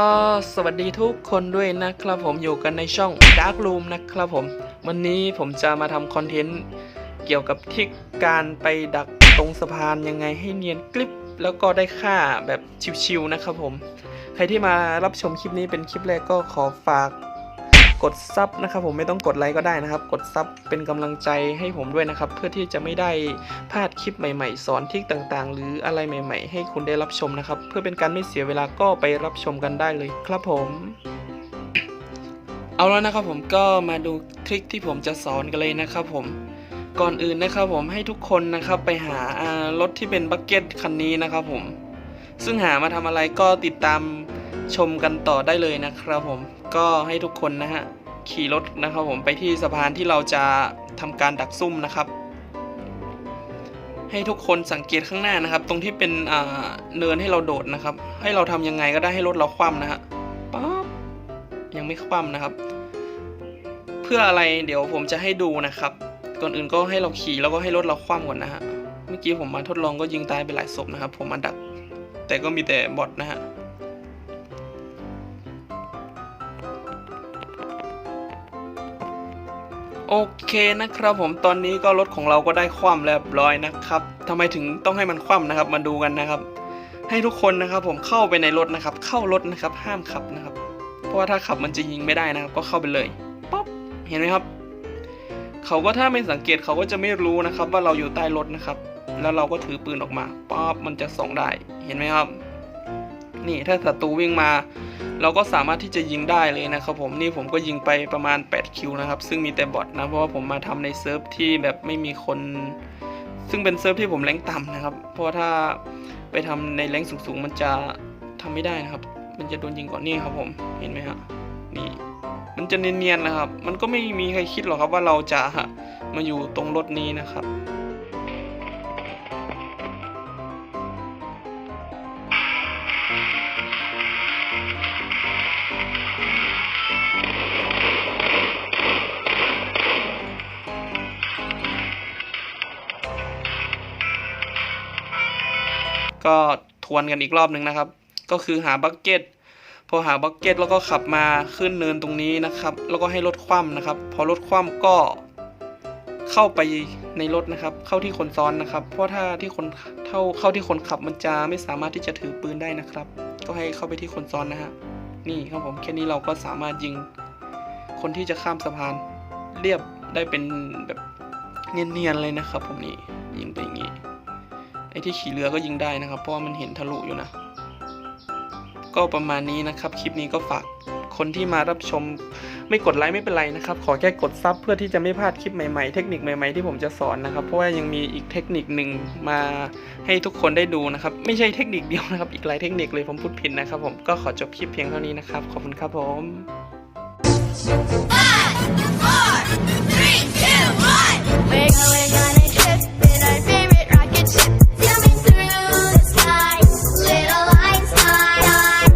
ก็สวัสดีทุกคนด้วยนะครับผมอยู่กันในช่อง Dark Room นะครับผม วันนี้ผมจะมาทำคอนเทนต์เกี่ยวกับทิกการไปดักตรงสะพานยังไงให้เนียนกลิป แล้วก็ได้ค่าแบบชิวๆนะครับผม ใครที่มารับชมคลิปนี้เป็นคลิปแรกก็ขอฝาก กดซับนะครับผมไม่ต้องกดไลค์ก็ได้นะครับ กดซับเป็นกำลังใจให้ผมด้วยนะครับ เพื่อที่จะไม่ได้พลาดคลิปใหม่ ๆ สอนทริกต่างๆ หรืออะไรใหม่ ๆ ให้คุณได้รับชมนะครับ เพื่อเป็นการไม่เสียเวลาก็ไปรับชมกันได้เลยครับผม เอาแล้วนะครับผมก็มาดูทริคที่ผมจะสอนกันเลยนะครับผมก่อนอื่นนะครับผมให้ทุกคนนะครับไปหาอ่ารถที่เป็นบักเก็ตคันนี้นะครับผมซึ่งหามาทำอะไรก็ติดตาม ชมกันต่อได้เลยนะครับผมก็ให้ทุกคนนะฮะขี่รถนะครับผมไปที่สะพานที่เราจะทำการดักซุ่มนะครับ ให้ทุกคนสังเกตข้างหน้านะครับ ตรงที่เป็นเนินให้เราโดดนะครับ ให้เราทำยังไงก็ได้ให้รถเราคว่ำนะฮะป๊บยังไม่คว่ำนะครับ เพื่ออะไรเดี๋ยวผมจะให้ดูนะครับก่อนอื่นก็ให้เราขี่แล้วก็ให้รถเราคว่ำก่อนนะฮะเมื่อกี้ผมมาทดลองก็ยิงตายไปหลายศพนะครับ ผมมาดัก แต่ก็มีแต่บอทนะฮะ โอเคนะครับผมตอนนี้ก็รถของเราก็ได้คว่ำเรียบร้อยนะครับทำไมถึงต้องให้มันคว่ำนะครับ มาดูกันนะครับ ให้ทุกคนนะครับผมเข้าไปในรถนะครับ เข้ารถนะครับห้ามขับนะครับ เพราะว่าถ้าขับมันจะยิงไม่ได้นะครับ ก็เข้าไปเลยป๊อปเห็นไหมครับ เขาก็ถ้าไม่สังเกตเขาก็จะไม่รู้นะครับ ว่าเราอยู่ใต้รถนะครับ แล้วเราก็ถือปืนออกมาป๊อปมันจะส่องได้เห็นไหมครับ นี่ถ้าศัตรูวิ่งมา เราก็สามารถที่จะยิงได้เลยนะครับผมนี่ผมก็ยิงไปประมาณ 8 คิวนะครับ ซึ่งมีแต่บอทนะเพราะว่าผมมาทำในเซิร์ฟที่แบบไม่มีคน ซึ่งเป็นเซิร์ฟที่ผมแรงต่ำนะครับ เพราะว่าถ้าไปทำในแรงสูงๆ มันจะทำไม่ได้นะครับ มันจะโดนยิงก่อนนี่ครับผมเห็นไหมฮะนี่มันจะเนียนๆนะครับ มันก็ไม่มีใครคิดหรอกครับว่าเราจะมาอยู่ตรงรถนี้นะครับ ก็ทวนกันอีกรอบหนึ่งนะครับ ก็คือหาบักเก็ตพอหาบักเก็ตแล้วก็ขับมาขึ้นเนินตรงนี้นะครับ แล้วก็ให้รถคว่ำนะครับ พอรถคว่ำก็เข้าไปในรถนะครับ เข้าที่คนซ้อนนะครับ เพราะถ้าที่คนเท่าเข้าที่คนขับมันจะไม่สามารถที่จะถือปืนได้นะครับ ก็ให้เข้าไปที่คนซ้อนนะฮะนี่ครับผมแค่นี้เราก็สามารถยิงคนที่จะข้ามสะพานเรียบได้เป็นแบบเนียนๆเลยนะครับ ผมนี่ยิงไปอย่างนี้ ไอ้ที่ขี่เรือก็ยิงได้นะครับ เพราะว่ามันเห็นทะลุอยู่นะ ก็ประมาณนี้นะครับคลิปนี้ก็ฝากคนที่มารับชมไม่กดไลค์ไม่เป็นไรนะครับ ขอแค่กดซับเพื่อที่จะไม่พลาดคลิปใหม่ๆ เทคนิคใหม่ๆที่ผมจะสอนนะครับ เพราะว่ายังมีอีกเทคนิคหนึ่งมาให้ทุกคนได้ดูนะครับ ไม่ใช่เทคนิคเดียวนะครับ อีกหลายเทคนิคเลยผมพูดผิดนะครับ ผมก็ขอจบคลิปเพียงเท่านี้นะครับ ขอบคุณครับผม Five, four, three, two, one.